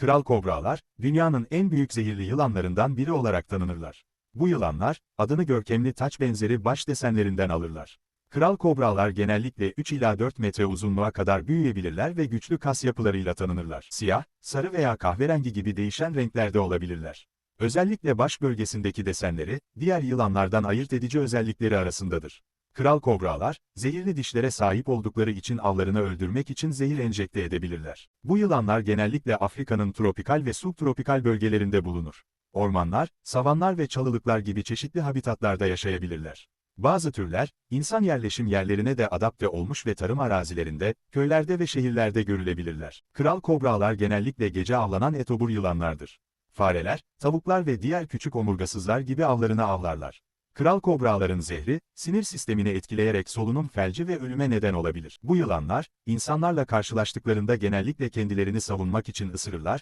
Kral kobralar, dünyanın en büyük zehirli yılanlarından biri olarak tanınırlar. Bu yılanlar, adını görkemli taç benzeri baş desenlerinden alırlar. Kral kobralar genellikle 3 ila 4 metre uzunluğa kadar büyüyebilirler ve güçlü kas yapılarıyla tanınırlar. Siyah, sarı veya kahverengi gibi değişen renklerde olabilirler. Özellikle baş bölgesindeki desenleri, diğer yılanlardan ayırt edici özellikleri arasındadır. Kral kobralar, zehirli dişlere sahip oldukları için avlarını öldürmek için zehir enjekte edebilirler. Bu yılanlar genellikle Afrika'nın tropikal ve subtropikal bölgelerinde bulunur. Ormanlar, savanlar ve çalılıklar gibi çeşitli habitatlarda yaşayabilirler. Bazı türler, insan yerleşim yerlerine de adapte olmuş ve tarım arazilerinde, köylerde ve şehirlerde görülebilirler. Kral kobralar genellikle gece avlanan etobur yılanlardır. Fareler, tavuklar ve diğer küçük omurgasızlar gibi avlarını avlarlar. Kral kobraların zehri, sinir sistemini etkileyerek solunum felci ve ölüme neden olabilir. Bu yılanlar, insanlarla karşılaştıklarında genellikle kendilerini savunmak için ısırırlar,